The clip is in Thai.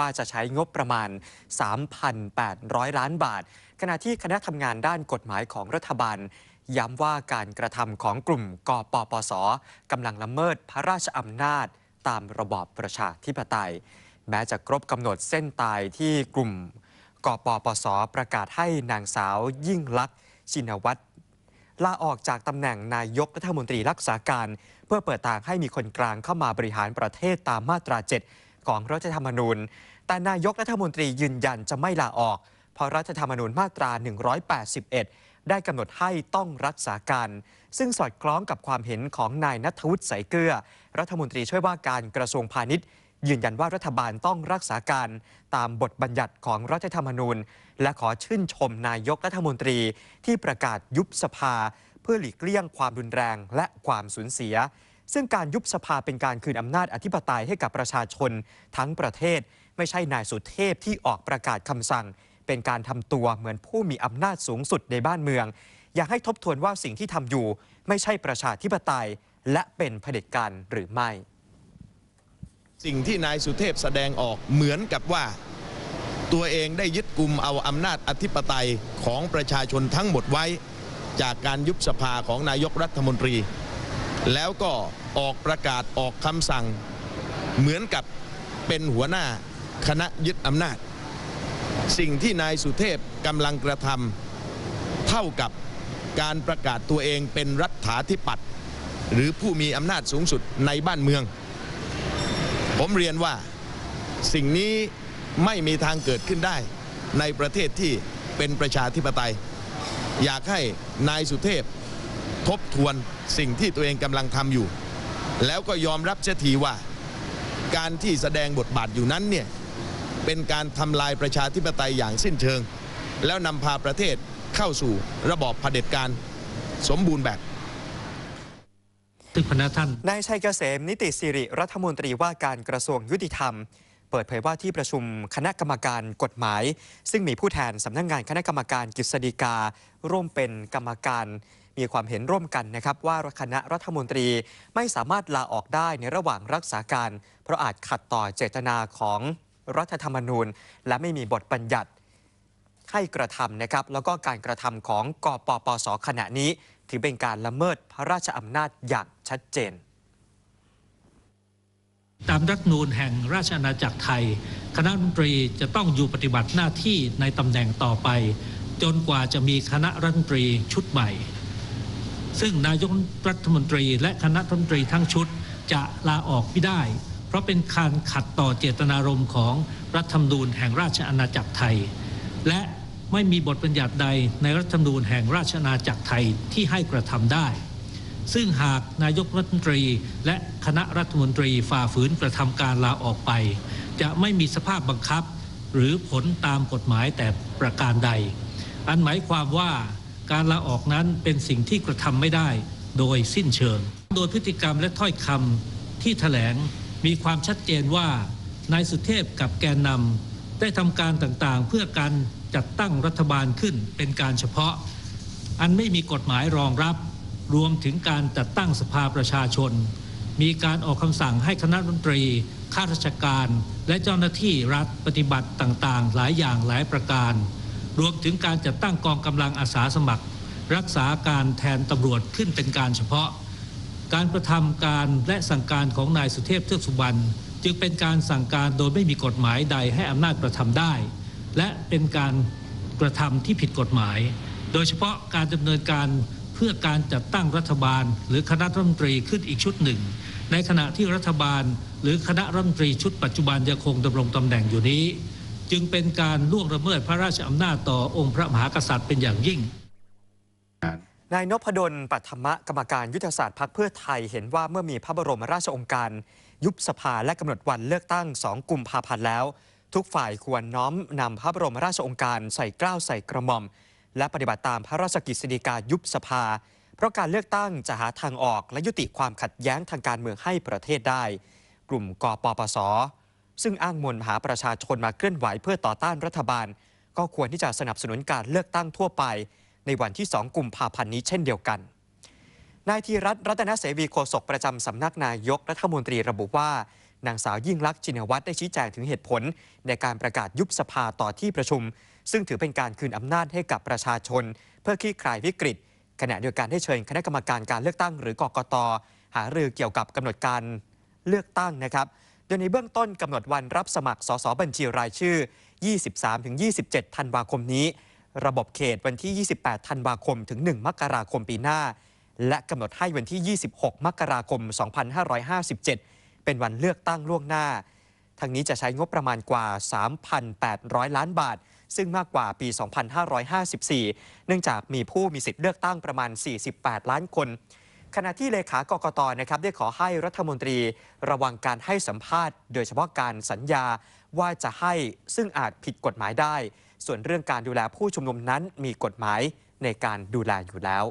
ว่าจะใช้งบประมาณ 3,800 ล้านบาท ขณะที่คณะทำงานด้านกฎหมายของรัฐบาล ย้ำว่าการกระทำของกลุ่มกปปสกำลังละเมิดพระราชอำนาจ ตามระบอบประชาธิปไตย แม้จะครบกำหนดเส้นตายที่กลุ่มกปปสประกาศให้นางสาวยิ่งลักษณ์ชินวัตรลาออกจากตำแหน่งนายกรัฐมนตรีรักษาการ เพื่อเปิดทางให้มีคนกลางเข้ามาบริหารประเทศตามมาตรา 7 ของรัฐธรรมนูญ แต่นายกรัฐมนตรียืนยันจะไม่ลาออก เพราะรัฐธรรมนูญมาตรา 181 ได้กำหนดให้ต้องรักษาการ ซึ่งสอดคล้องกับความเห็นของนายนัทวุฒิใสายเกลือ รัฐมนตรีช่วยว่าการกระทรวงพาณิชย์ยืนยันว่ารัฐบาลต้องรักษาการตามบทบัญญัติของรัฐธรรมนูญ และขอชื่นชมนายกรัฐมนตรีที่ประกาศยุบสภา เพื่อหลีกเลี่ยงความรุนแรงและความสูญเสีย ซึ่งการยุบสภาเป็นการคืนอำนาจอธิปไตยให้กับประชาชนทั้งประเทศ ไม่ใช่นายสุเทพที่ออกประกาศคำสั่ง เป็นการทำตัวเหมือนผู้มีอำนาจสูงสุดในบ้านเมือง อยากให้ทบทวนว่าสิ่งที่ทำอยู่ ไม่ใช่ประชาธิปไตย และเป็นเผด็จการหรือไม่ สิ่งที่นายสุเทพแสดงออกเหมือนกับว่า ตัวเองได้ยึดกลุ่มเอาอำนาจอธิปไตยของประชาชนทั้งหมดไว้ จากการยุบสภาของนายกรัฐมนตรี แล้วก็ออกประกาศออกคำสั่ง เหมือนกับเป็นหัวหน้าคณะยึดอำนาจ สิ่งที่นายสุเทพกำลังกระทำเท่ากับการประกาศตัวเองเป็นรัฐาธิปัตย์หรือผู้มีอำนาจสูงสุดในบ้านเมือง ผมเรียนว่าสิ่งนี้ไม่มีทางเกิดขึ้นได้ในประเทศที่เป็นประชาธิปไตย อยากให้นายสุเทพทบทวน สิ่งที่ตัวเองกำลังทำอยู่ แล้วก็ยอมรับเสียทีว่า การที่แสดงบทบาทอยู่นั้นเนี่ยเป็นการทำลายประชาธิปไตยอย่างสิ้นเชิง แล้วนำพาประเทศเข้าสู่ระบอบเผด็จการสมบูรณ์แบบซึ่งพนักท่านนายชัยเกษมนิติสิริรัฐมนตรีว่าการกระทรวงยุติธรรม เปิดเผยว่าที่ประชุมคณะกรรมการกฎหมาย ซึ่งมีผู้แทนสำนักงงานคณะกรรมการกฤษฎีการ่วมเป็นกรรมการ มีความเห็นร่วมกันนะครับว่าคณะรัฐมนตรีไม่สามารถลาออกได้ในระหว่างรักษาการ เพราะอาจขัดต่อเจตนาของรัฐธรรมนูญ และไม่มีบทบัญญัติให้กระทำนะครับแล้วก็การกระทำของกปปสขณะนี้ ถือเป็นการละเมิดพระราชอำนาจอย่างชัดเจน ตามรัฐนูญแห่งราชอาณาจักรไทย คณะรัฐมนตรีจะต้องอยู่ปฏิบัติหน้าที่ในตำแหน่งต่อไป จนกว่าจะมีคณะรัฐมนตรีชุดใหม่ ซึ่งนายกรัฐมนตรีและคณะรัฐมนตรีทั้งชุดจะลาออกไม่ได้ เพราะเป็นการขัดต่อเจตนารมณ์ของรัฐธรรมนูญแห่งราชอาณาจักรไทย และไม่มีบทบัญญัติใดในรัฐธรรมนูญแห่งราชอาณาจักรไทยที่ให้กระทำได้ ซึ่งหากนายกรัฐมนตรีและคณะรัฐมนตรีฝ่าฝืนกระทำการลาออกไป จะไม่มีสภาพบังคับ หรือผลตามกฎหมายแต่ประการใด อันหมายความว่า การลาออกนั้นเป็นสิ่งที่กระทำไม่ได้โดยสิ้นเชิง โดยพฤติกรรมและถ้อยคำที่แถลงมีความชัดเจนว่านายสุเทพกับแกนนำได้ทำการต่างๆ เพื่อการจัดตั้งรัฐบาลขึ้นเป็นการเฉพาะ อันไม่มีกฎหมายรองรับ รวมถึงการจัดตั้งสภาประชาชน มีการออกคำสั่งให้คณะรัฐมนตรีข้าราชการ และเจ้าหน้าที่รัฐปฏิบัติต่างๆ หลายอย่างหลายประการ รวมถึงการจัดตั้งกองกำลังอาสาสมัคร รักษาการแทนตำรวจขึ้นเป็นการเฉพาะ การกระทำการและสั่งการของนายสุเทพเทือกสุบรรณจึงเป็นการสั่งการโดยไม่มีกฎหมายใดให้อำนาจกระทำได้ และเป็นการกระทำที่ผิดกฎหมาย โดยเฉพาะการดำเนินการเพื่อการจัดตั้งรัฐบาล หรือคณะรัฐมนตรีขึ้นอีกชุดหนึ่ง ในขณะที่รัฐบาล หรือคณะรัฐมนตรีชุดปัจจุบันยังคงดำรงตำแหน่งอยู่นี้ จึงเป็นการล่วงละเมิดพระราชอำนาจต่อองค์พระมหากษัตริย์เป็นอย่างยิ่งนายนพดลปัทมะกรรมการยุทธศาสตร์พรรคเพื่อไทยเห็นว่าเมื่อมีพระบรมราชองค์การ ยุบสภาและกำหนดวันเลือกตั้ง 2 กุมภาพันธ์แล้ว ทุกฝ่ายควรน้อมนำพระบรมราชองค์การใส่เกล้าใส่กระหม่อม และปฏิบัติตามพระราชกฤษฎีกายุบสภา เพราะการเลือกตั้งจะหาทางออกและยุติความขัดแย้งทางการเมืองให้ประเทศได้ กลุ่มกปปส ซึ่งอ้างมวลมหาประชาชนมาเคลื่อนไหวเพื่อต่อต้านรัฐบาล ก็ควรที่จะสนับสนุนการเลือกตั้งทั่วไป ในวันที่ 2 กุมภาพันธ์นี้เช่นเดียวกัน นายธีรัตน์รัตนเสวีโฆษกประจำสำนักนายกรัฐมนตรีระบุว่านางสาวยิ่งลักษณ์ชินวัตรได้ชี้แจงถึงเหตุผล ในการประกาศยุบสภาต่อที่ประชุม ซึ่งถือเป็นการคืนอำนาจให้กับประชาชน เพื่อคลี่คลายวิกฤตขณะเดียวกันได้เชิญคณะกรรมการการเลือกตั้งหรือกกตหารือเกี่ยวกับกำหนดการเลือกตั้งนะครับ โดยในเบื้องต้นกำหนดวันรับสมัครสสบัญชีรายชื่อ 23-27 ธันวาคมนี้ ระบบเขตวันที่ 28 ธันวาคม ถึง 1 มกราคมปีหน้า และกำหนดให้วันที่ 26 มกราคม 2557 เป็นวันเลือกตั้งล่วงหน้าทางนี้จะใช้งบประมาณกว่า 3,800 ล้านบาท ซึ่งมากกว่าปี 2554 เนื่องจากมีผู้มีสิทธิ์เลือกตั้งประมาณ 48 ล้านคน ขณะที่เลขากกตนะครับได้ขอให้รัฐมนตรีระวังการให้สัมภาษณ์ โดยเฉพาะการสัญญาว่าจะให้ซึ่งอาจผิดกฎหมายได้ ส่วนเรื่องการดูแลผู้ชุมนุมนั้นมีกฎหมายในการดูแลอยู่แล้ว